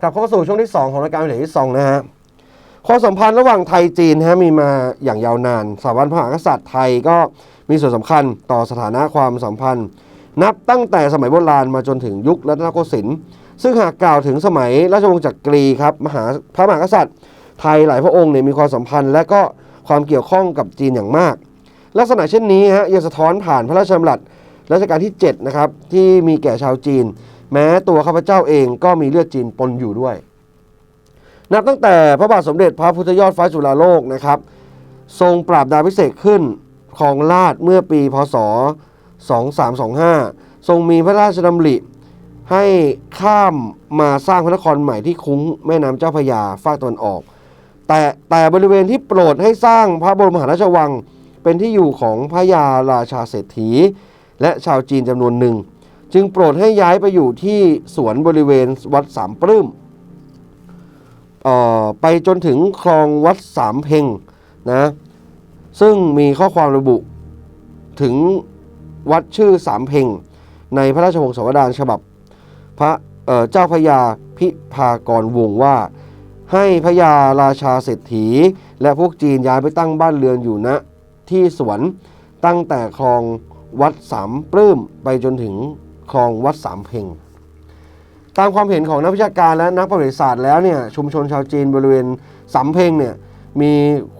กลับเข้าสู่ช่วงที่ 2 ของรายการเหลือที่สองนะฮะความสัมพันธ์ระหว่างไทยจีนฮะมีมาอย่างยาวนานสถาบันพระมหากษัตริย์ไทยก็มีส่วนสำคัญต่อสถานะความสัมพันธ์ นับตั้งแต่สมัยโบราณมาจนถึงยุครัตนโกสินทร์ซึ่งหากกล่าวถึงสมัยราชวงศ์จักรีครับมหาพระมหากษัตริย์ ไทยหลายพระองค์เนี่ยมีความสัมพันธ์ และก็ความเกี่ยวข้องกับจีนอย่างมาก ลักษณะเช่นนี้ฮะยังสะท้อนผ่านพระราชดำรัส รัชกาลที่ 7 นะครับ ที่มีแก่ชาวจีน แม้ตัวข้าพเจ้าเองก็มีเลือดจีนปนอยู่ด้วย นับตั้งแต่พระบาทสมเด็จพระพุทธยอดฟ้าจุฬาโลกนะครับ ทรงปราบดาพิเศษขึ้นของราชเมื่อปีพศ 2325 ทรงมีพระราชดำริให้ข้ามมาสร้างพระนครใหม่ที่คุ้งแม่น้ำเจ้าพยาภาคตะวันออก แต่แต่บริเวณที่โปรดให้สร้างพระบรมมหาราชวัง เป็นที่อยู่ของพระยาราชาเศรษฐี และชาวจีนจำนวนหนึ่ง จึงโปรดให้ย้ายไปอยู่ที่สวนบริเวณวัดสามปลื้มไปจนถึงคลองวัดสามเพ็งนะซึ่งมีข้อความระบุถึงวัดชื่อสามเพ็งในพระราชวงศ์สวดานฉบับ พระเเจ้าพระยาพิพากรวงว่า ให้พระยาราชาเศรษฐี และพวกจีนย้ายไปตั้งบ้านเรือนอยู่ณที่สวนตั้งแต่คลอง วัดสามปลื้มไปจนถึงคลองวัดสามเพ็งตามความเห็นของนักวิชาการและนักประวัติศาสตร์แล้วเนี่ยชุมชนชาวจีนบริเวณสามเพ็งเนี่ยมี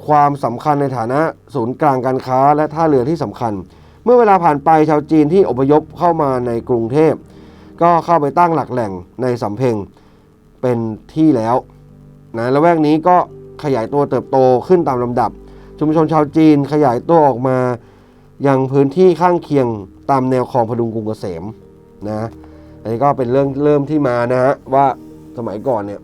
ความสำคัญในฐานะศูนย์กลางการค้าและท่าเรือที่สำคัญ เมื่อเวลาผ่านไปชาวจีนที่อพยพเข้ามาในกรุงเทพ ก็เข้าไปตั้งหลักแหล่งในสำเพ็งเป็นที่แล้วนะและแวกนี้ก็ขยายตัวเติบโตขึ้นตามลำดับ ชุมชนชาวจีนขยายตัวออกมา ยังพื้นที่ข้างเคียงตามแนวคลองพดุงกรุงเกษมนะอันนี้ก็เป็นเรื่องเริ่มที่มานะฮะว่าสมัยก่อนเนี่ย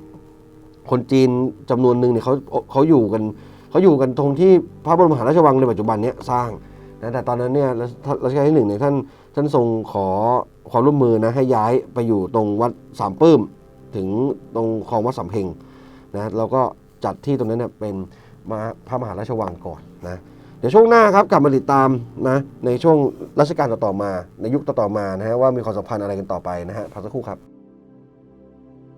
คนจีนจำนวนหนึ่งเนี่ยเขาเขาอยู่กันเขาอยู่กันตรงที่พระบรมมหาราชวังในปัจจุบันเนี้ยสร้างนะแต่ตอนนั้นเนี่ยรัชกาลที่หนึ่งเนี่ยท่านท่านทรงขอความร่วมมือนะให้ย้ายไปอยู่ตรงวัดสามปื้ม ถึงตรงคลองวัดสำเพ็งนะแล้วก็จัดที่ตรงนั้นเนี่ยเป็นมาพระมหาราชวังก่อนนะ ดี๋ยวช่วงหน้าครับกลับมาติดตามนะในช่วงรัชกาลต่อๆมา ในยุคต่อๆมานะฮะว่ามีความสัมพันธ์อะไรกันต่อไปนะฮะพักสักครู่ครับ